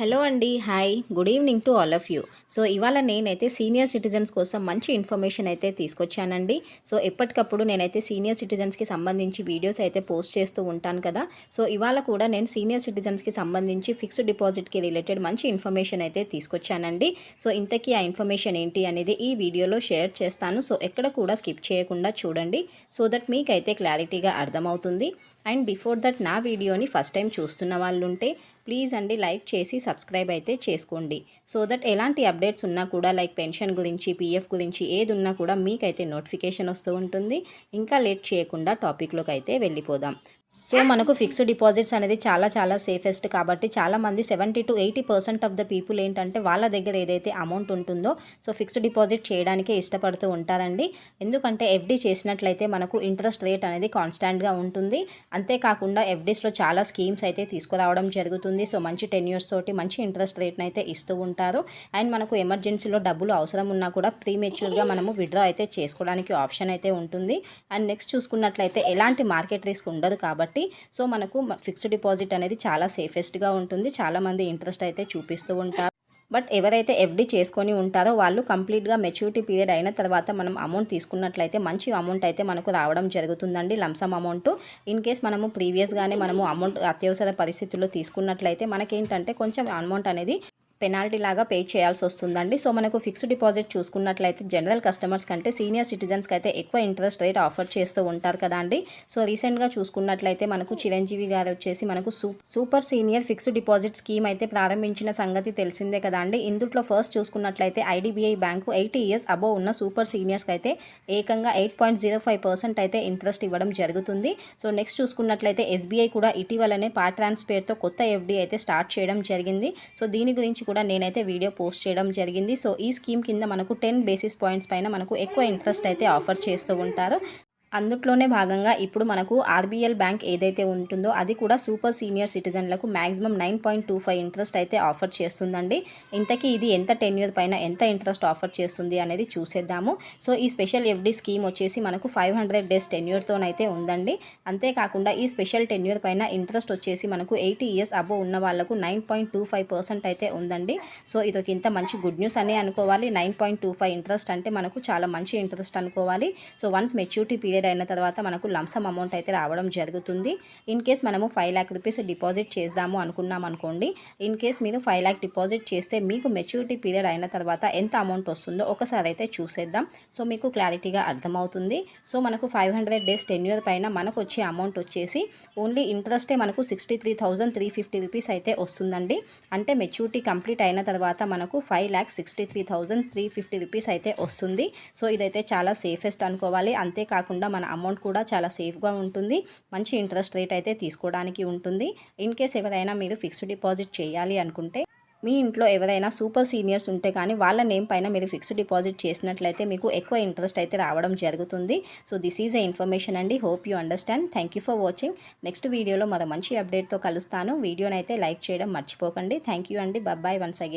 Hello అండి hi. Good evening to all of you. So ఇవాళ నేనైతే సీనియర్ సిటిజన్స్ కోసం మంచి ఇన్ఫర్మేషన్ అయితే తీసుకొచ్చానండి. సో ఎప్పటికప్పుడు నేనైతే సీనియర్ సిటిజన్స్కి సంబంధించి వీడియోస్ అయితే పోస్ట్ చేస్తూ ఉంటాను కదా. సో ఇవాళ కూడా నేను సీనియర్ సిటిజన్స్కి సంబంధించి ఫిక్స్డ్ డిపాజిట్కి రిలేటెడ్ మంచి ఇన్ఫర్మేషన్ అయితే తీసుకొచ్చానండి. సో ఇంతకీ ఆ ఇన్ఫర్మేషన్ ఏంటి అనేది ఈ వీడియోలో షేర్ చేస్తాను. సో ఎక్కడ కూడా స్కిప్ చేయకుండా చూడండి. సో దట్ మీకైతే క్లారిటీగా అర్థమవుతుంది. అండ్ బిఫోర్ దట్ నా వీడియోని ఫస్ట్ టైం చూస్తున్న వాళ్ళు ఉంటే ప్లీజ్ అండి లైక్ చేసి సబ్స్క్రైబ్ అయితే చేసుకోండి. సో దట్ ఎలాంటి అప్డేట్స్ ఉన్నా కూడా లైక్ పెన్షన్ గురించి పీఎఫ్ గురించి ఏది ఉన్నా కూడా మీకైతే నోటిఫికేషన్ వస్తూ ఉంటుంది. ఇంకా లేట్ చేయకుండా టాపిక్లోకి అయితే వెళ్ళిపోదాం. సో మనకు ఫిక్స్డ్ డిపాజిట్స్ అనేది చాలా చాలా సేఫెస్ట్ కాబట్టి చాలామంది seventy to eighty percent of the people ఏంటంటే వాళ్ళ దగ్గర ఏదైతే అమౌంట్ ఉంటుందో సో ఫిక్స్డ్ డిపాజిట్ చేయడానికే ఇష్టపడుతూ ఉంటారండి. ఎందుకంటే ఎఫ్డీ చేసినట్లయితే మనకు ఇంట్రెస్ట్ రేట్ అనేది కాన్స్టాంట్గా ఉంటుంది. అంతేకాకుండా ఎఫ్డీస్లో చాలా స్కీమ్స్ అయితే తీసుకురావడం జరుగుతుంది. సో మంచి టెన్ ఇయర్స్ తోటి మంచి ఇంట్రెస్ట్ రేట్ని అయితే ఇస్తూ ఉంటారు. అండ్ మనకు ఎమర్జెన్సీలో డబ్బులు అవసరం ఉన్నా కూడా ప్రీ మెచ్యూర్గా మనము విత్డ్రా అయితే చేసుకోవడానికి ఆప్షన్ అయితే ఉంటుంది. అండ్ నెక్స్ట్ చూసుకున్నట్లయితే ఎలాంటి మార్కెట్ రిస్క్ ఉండదు కాబట్టి సో మనకు ఫిక్స్డ్ డిపాజిట్ అనేది చాలా సేఫెస్ట్గా ఉంటుంది. చాలామంది ఇంట్రెస్ట్ అయితే చూపిస్తూ ఉంటారు. బట్ ఎవరైతే ఎఫ్డి చేసుకొని ఉంటారో వాళ్ళు కంప్లీట్గా మెచ్యూరిటీ పీరియడ్ అయిన తర్వాత మనం అమౌంట్ తీసుకున్నట్లయితే మంచి అమౌంట్ అయితే మనకు రావడం జరుగుతుందండి లంసమ్ అమౌంట్. ఇన్ కేస్ మనము ప్రీవియస్గానే మనము అమౌంట్ అత్యవసర పరిస్థితుల్లో తీసుకున్నట్లయితే మనకేంటంటే కొంచెం అమౌంట్ అనేది పెనాల్టీ లాగా పే చేయాల్సి వస్తుందండి. సో మనకు ఫిక్స్డ్ డిపాజిట్ చూసుకున్నట్లయితే జనరల్ కస్టమర్స్ కంటే సీనియర్ సిటిజన్స్కి అయితే ఎక్కువ ఇంట్రెస్ట్ రేట్ ఆఫర్ చేస్తూ ఉంటారు కదండి సో రీసెంట్గా చూసుకున్నట్లయితే మనకు చిరంజీవి గారు వచ్చేసి మనకు super senior fixed deposit scheme అయితే ప్రారంభించిన సంగతి తెలిసిందే కదండి ఇందుట్లో ఫస్ట్ చూసుకున్నట్లయితే IDBI bank eighty years above ఉన్న సూపర్ సీనియర్స్కి అయితే ఏకంగా eight point zero five percent అయితే ఇంట్రెస్ట్ ఇవ్వడం జరుగుతుంది. సో నెక్స్ట్ చూసుకున్నట్లయితే ఎస్బీఐ కూడా ఇటీవలనే పార్ట్ ట్రాన్స్ఫేర్తో కొత్త ఎఫ్డీ అయితే స్టార్ట్ చేయడం జరిగింది. సో దీని గురించి కూడా నేనైతే వీడియో పోస్ట్ చేయడం జరిగింది. సో ఈ స్కీమ్ కింద మనకు టెన్ బేసిస్ పాయింట్స్ పైన మనకు ఎక్కువ ఇంట్రెస్ట్ అయితే ఆఫర్ చేస్తూ ఉంటారు. అందుట్లోనే భాగంగా ఇప్పుడు మనకు ఆర్బీఎల్ బ్యాంక్ ఏదైతే ఉంటుందో అది కూడా super senior సిటిజన్లకు maximum nine point two five interest అయితే ఆఫర్ చేస్తుందండి. ఇంతకీ ఇది ఎంత టెన్యూర్ పైన ఎంత ఇంట్రెస్ట్ ఆఫర్ చేస్తుంది అనేది చూసేద్దాము. సో ఈ స్పెషల్ ఎఫ్డి స్కీమ్ వచ్చేసి మనకు ఫైవ్ హండ్రెడ్ డేస్ టెన్యూర్తోనైతే ఉందండి. అంతేకాకుండా ఈ స్పెషల్ టెన్యూర్ పైన ఇంట్రెస్ట్ వచ్చేసి మనకు ఎయిటీ ఇయర్స్ అబో ఉన్న వాళ్ళకు nine point two five percent అయితే ఉందండి. సో ఇదొక ఇంత మంచి గుడ్ న్యూస్ అనే అనుకోవాలి. Nine point two five interest అంటే మనకు చాలా మంచి ఇంట్రెస్ట్ అనుకోవాలి. So once maturity period period అయిన తర్వాత మనకు లంసమ్ అమౌంట్ అయితే రావడం జరుగుతుంది. ఇన్ కేస్ మనము ఫైవ్ ల్యాక్ రూపీస్ డిపాజిట్ చేద్దాము అనుకున్నాం అనుకోండి. ఇన్ కేస్ మీరు ఫైవ్ ల్యాక్ డిపాజిట్ చేస్తే మీకు మెచ్యూరిటీ పీరియడ్ అయిన తర్వాత ఎంత అమౌంట్ వస్తుందో ఒకసారి అయితే చూసేద్దాం. సో మీకు క్లారిటీగా అర్థమవుతుంది. సో మనకు ఫైవ్ హండ్రెడ్ డేస్ టెన్యూర్ పైన మనకు వచ్చే అమౌంట్ వచ్చేసి ఓన్లీ ఇంట్రెస్టే మనకు sixty three thousand three fifty rupees అయితే వస్తుందండి. అంటే మెచ్యూరిటీ కంప్లీట్ అయిన తర్వాత మనకు five lakh sixty three thousand three fifty rupees అయితే వస్తుంది. సో ఇదైతే చాలా సేఫెస్ట్ అనుకోవాలి. అంతేకాకుండా మన అమౌంట్ కూడా చాలా సేఫ్గా ఉంటుంది. మంచి ఇంట్రెస్ట్ రేట్ అయితే తీసుకోవడానికి ఉంటుంది. ఇన్ కేస్ ఎవరైనా మీరు ఫిక్స్డ్ డిపాజిట్ చేయాలి అనుకుంటే మీ ఇంట్లో ఎవరైనా సూపర్ సీనియర్స్ ఉంటే కానీ వాళ్ళ నేమ్ పైన మీరు ఫిక్స్డ్ డిపాజిట్ చేసినట్లయితే మీకు ఎక్కువ ఇంట్రెస్ట్ అయితే రావడం జరుగుతుంది. So this is a information అండి. Hope you understand. Thank you for watching. Next వీడియోలో మరో మంచి అప్డేట్తో కలుస్తాను. వీడియోనైతే లైక్ చేయడం మర్చిపోకండి. థ్యాంక్ యూ అండి. Bye once again.